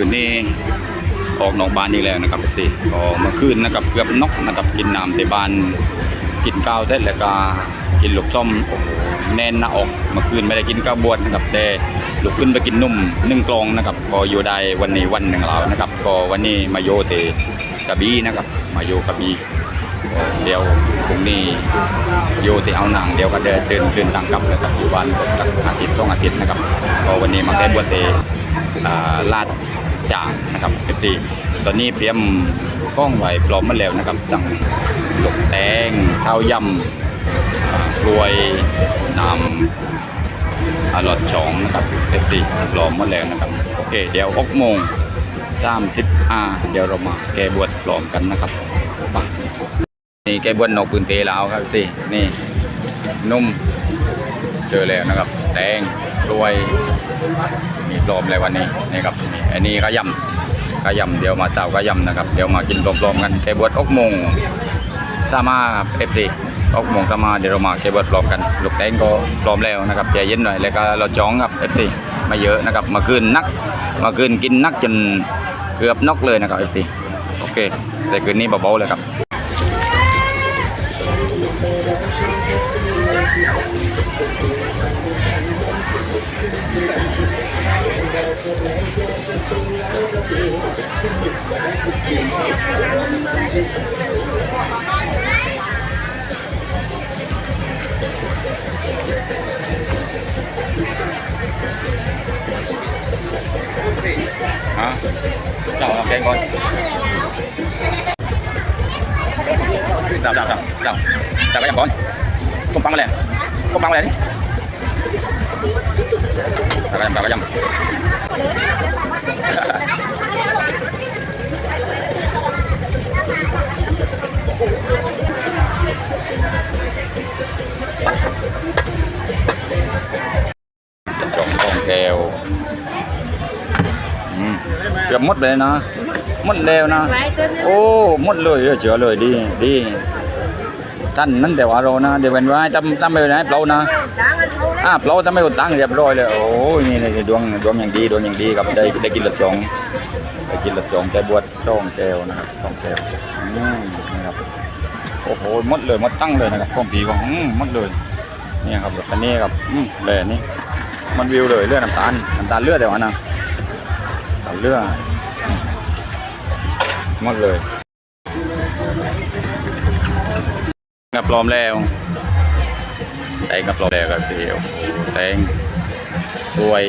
คืนนี้ออกนอกบ้านนี่แล้วนะครับสิก็เมื่อคืนนะครับเกือบนกนะครับกินน้ำในบ้านกินข้าวเสร็จแล้วก็กินหลูกส้มแน่นหน้าอกเมื่อคืนไม่ได้กินข้าวบวชนะครับแต่ลุกขึ้นไปกินนุ่มนึ่งกลองนะครับก็อยู่ได้วันนี้วันหนึ่งแล้วนะครับ ก็วันนี้มาโยเตกระบี่นะครับ มาโยกระบี่เดี๋ยวพรุ่งนี้โยเตเอาหนังเดี๋ยวก็เดินเดินเดินทางกลับนะครับอยู่บ้านสักอาทิตย์ต้องอาทิตย์นะครับก็วันนี้มาแก้บวชเตอ่าลาด จ่านะครับเอฟซีตอนนี้เตรียมกล้องไว้พร้อมมาแล้วนะครับตั้งหลกแตงเท้าวยำกล้วยน้ำอาหลอดชองนะครับเอฟซีพร้อมมาแล้วนะครับโอเค เดี๋ยวอกโมงสามสิบอาเดี๋ยวเรามาแก้บวชพร้อมกันนะครับไปนี่แก้บวชนกปืนเตะแล้วครับสินี่นุ่มเจอแล้วนะครับ แตง กล้วยมีรวมเลยวันนี้นี่ครับอันนี้ก็ยำก็ยำเดี๋ยวมาเสาร์ก็ยำนะครับเดี๋ยวมากินรวมๆกันแกบวชอกมงสามาครับเอฟซีอกมงสามาเดี๋ยวเรามาแกบวชพร้อมกันลูกแตงก็พร้อมแล้วนะครับใจเย็นหน่อยแล้วก็เราจ้องครับเอฟซีม่เยอะนะครับมาคืนนักมาคืนกินนักจนเกือบนอกเลยนะครับเอฟซีโอเค แต่คืนนี้เบาๆเลยครับ ฮะเจ้าเอาแกงก่อนเจ้าเจ้าเจ้า แก้วเกือบหมดเลยนะหมดแล้วนะโอ้หมดเลยเฉยเลยดีดีท่านนั่นแต่ว่าเรานะเดี๋ยวเป็นว่าจำจำไม่ได้เปล่านะอ่าเปล่าจำไม่กดตั้งเรียบร้อยเลยโอ้ยนี่นี่ดวงดวงอย่างดีดวงอย่างดีครับได้ได้กินหลัดจองได้กินหลัดจองใจบวชช่องแก้วนะครับช่องแก้วอืมนะครับโอ้โหหมดเลยหมดตั้งเลยนะครับพ่อผีว่าอืมหมดเลยนี่ครับอันนี้ครับอืมเลยอันนี่ มันวิวเลยเลือดน้ำตาลน้ำตาลเลือดเดี๋ยวนะน้ำตาลเลือดหมดเลยกับปลอมแล้วแตงกับปลอมแล้วกับเดียวแตงสวย